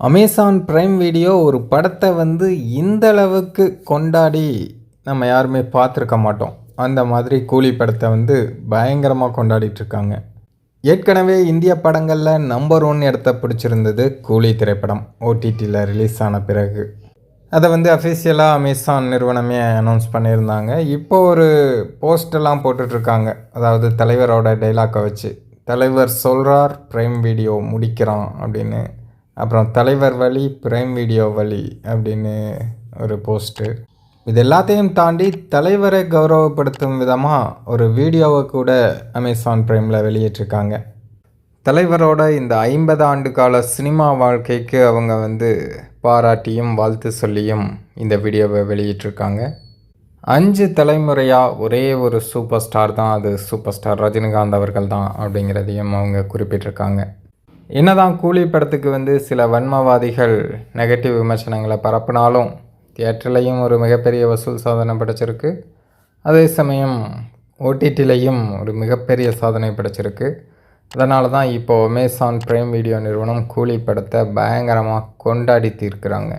Amazon prime video ஒரு படத்தை வந்து இந்த அளவுக்கு கொண்டாடி நம்ம யாருமே பார்த்துருக்க மாட்டோம். அந்த மாதிரி கூலி படத்தை வந்து பயங்கரமாக கொண்டாடிட்டுருக்காங்க ஏற்கனவே இந்திய படங்களில் நம்பர் ஒன் இடத்த பிடிச்சிருந்தது கூலி திரைப்படம் ஓடிடியில் ரிலீஸ் ஆன பிறகு. அதை வந்து அஃபிஷியலாக அமேசான் நிறுவனமே அனௌன்ஸ் பண்ணியிருந்தாங்க. இப்போ ஒரு போஸ்டெல்லாம் போட்டுட்ருக்காங்க அதாவது தலைவரோட டைலாக்கை வச்சு. தலைவர் சொல்கிறார் ப்ரைம் வீடியோ முடிக்கிறான் அப்படின்னு. அப்புறம் தலைவர் வழி பிரைம் வீடியோ வழி அப்படின்னு ஒரு போஸ்ட்டு இது எல்லாத்தையும் தாண்டி தலைவரை கௌரவப்படுத்தும் விதமாக ஒரு வீடியோவை கூட அமேசான் பிரைமில் வெளியிட்டிருக்காங்க. தலைவரோட இந்த ஐம்பது ஆண்டு கால சினிமா வாழ்க்கைக்கு அவங்க வந்து பாராட்டியும் வாழ்த்து சொல்லியும் இந்த வீடியோவை வெளியிட்டிருக்காங்க. அஞ்சு தலைமுறையாக ஒரே ஒரு சூப்பர் ஸ்டார் தான் அது. சூப்பர் ஸ்டார் ரஜினிகாந்த் அவர்கள் தான் அப்படிங்கிறதையும் அவங்க குறிப்பிட்டிருக்காங்க. என்னதான் கூலி படத்துக்கு வந்து சில வன்மவாதிகள் நெகட்டிவ் விமர்சனங்களை பரப்பினாலும் தியேட்டர்லேயும் ஒரு மிகப்பெரிய வசூல் சாதனை படைச்சிருக்கு. அதே சமயம் ஓடிடிலையும் ஒரு மிகப்பெரிய சாதனை படைச்சிருக்கு. அதனால தான் இப்போது அமேசான் பிரைம் வீடியோ நிறுவனம் கூலி படத்தை பயங்கரமாக கொண்டாடி தீர்க்கிறாங்க.